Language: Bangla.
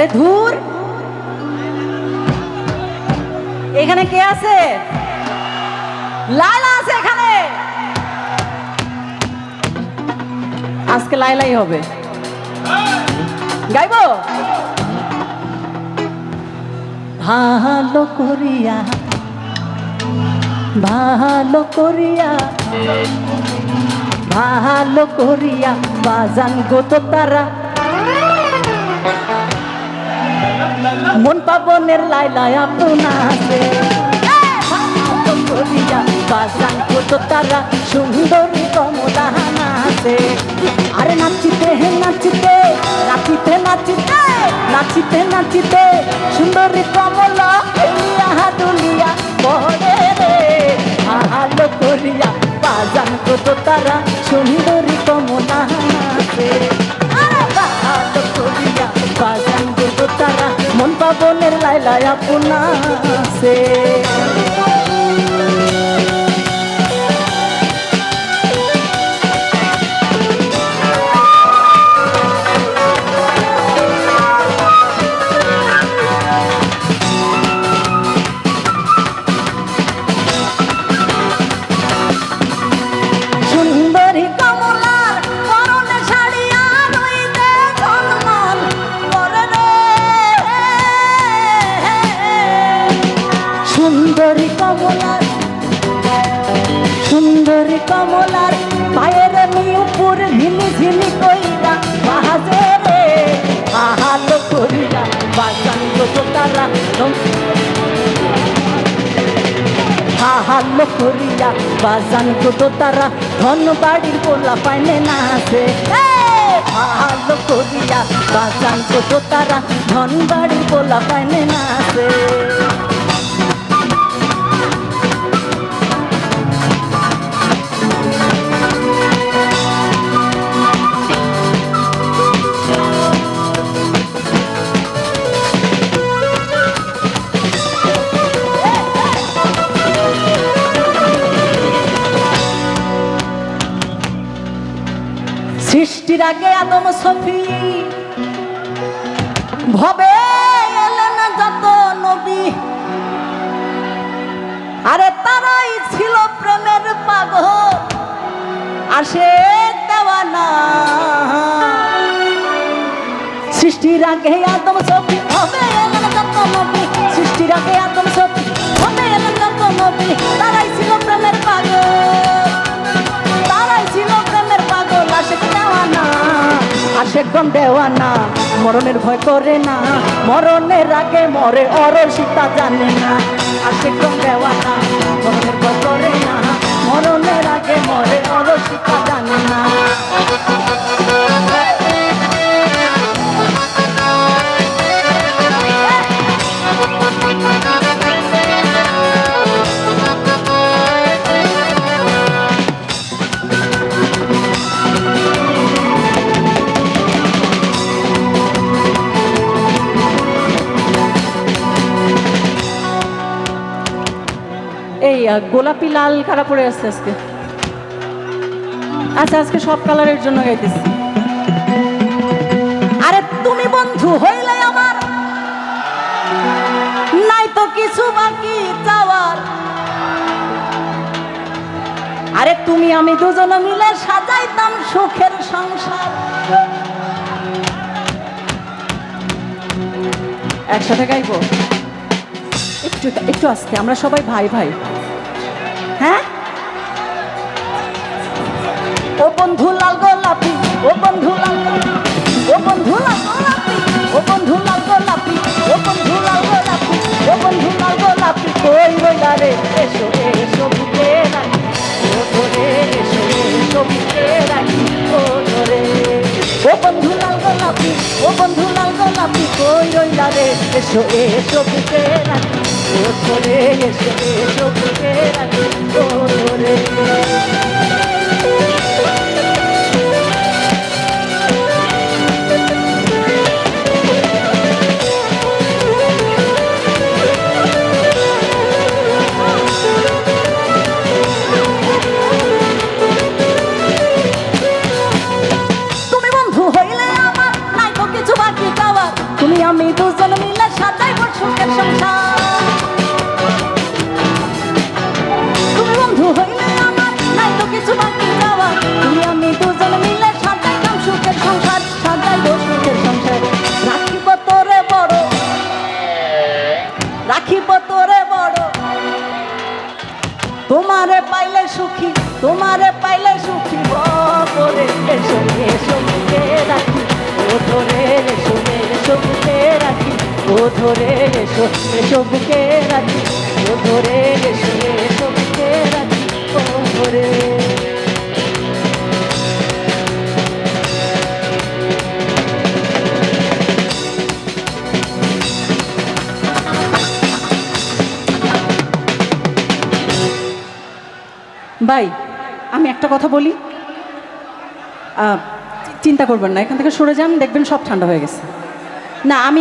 আরে ধুর। এখানে কে আছে? লাইলা আছে এখানে। আজকে লাইলাই হবে। গাইবো? ভালো করিয়া ভালো করিয়া ভালো করিয়া বাজান গো তো তারা। মন পাবনের আপনাছে ভালো করিয়া তো তারা সুন্দরী কমলা আরে নাচিতে হে নাচিতে নাচিতে নাচিতে নাচিতে নাচিতে, সুন্দরী কমলা দুলিয়া দুলিয়া পড়ে রে। ভালো করিয়া বাজান গো তো তারা সুন্দরী পাবনের পুনা আপনাছে কমলার। সুন্দরী কমলার পায়ের উপর ঝিলি ঝিলি কইরা বাজে রে আহালো করিয়া বাজান তারা হাহালো করিয়া বাজান কত তারা ধন বাড়ির পোলা পাইনে না আছে। হাহালো করিয়া বাজান কত তারা ধন বাড়ির পোলা পাইনে না আছে। সৃষ্টির আগে আদম সফি। ভবে এলেন যত নবী। আরে তারাই ছিল প্রেমের পাগল। আসে দেওয়ানা সৃষ্টির আগে আদম সফি, ভবে এলেন যত নবী। সৃষ্টির আগে আদম সফি আশেক দেওয়া না মরণের ভয় করে না মরণের আগে মরে অরসিতা জানে না একদম দেওয়া না মরণের ভয় করে না মরণের আগে মরে অরসিতা জানে না এই গোলাপি, লাল কারা পরে আসছে আজকে। আচ্ছা আজকে সব কালারের জন্য গাইতেছি। আরে তুমি বন্ধু হইলে আমার। নাই তো কিছু বাকি চাওয়ার। আরে তুমি, আমি দুজনে মিলে সাজাইতাম সুখের সংসার। একসাথে গাইবো? একটু একটু আস্তে, আমরা সবাই ভাই ভাই। হ্যাঁ? ও বন্ধু লাল গোলাপি, ও বন্ধু লাল ও বন্ধু কই রইলা রে এসো এসো বুকে রাখি। ও ধরে এসো এসো বুকে রাখি। ও ধরে তোমারে পাইলে সুখী তোমারে ধরে এসো এসো বুকে রাখি ও ধরে এসো এসো বুকে রাখি ও ধরে। ভাই, আমি একটা কথা বলি। চিন্তা করবেন না, এখান থেকে সরে যান, দেখবেন সব ঠান্ডা হয়ে গেছে। না, আমি।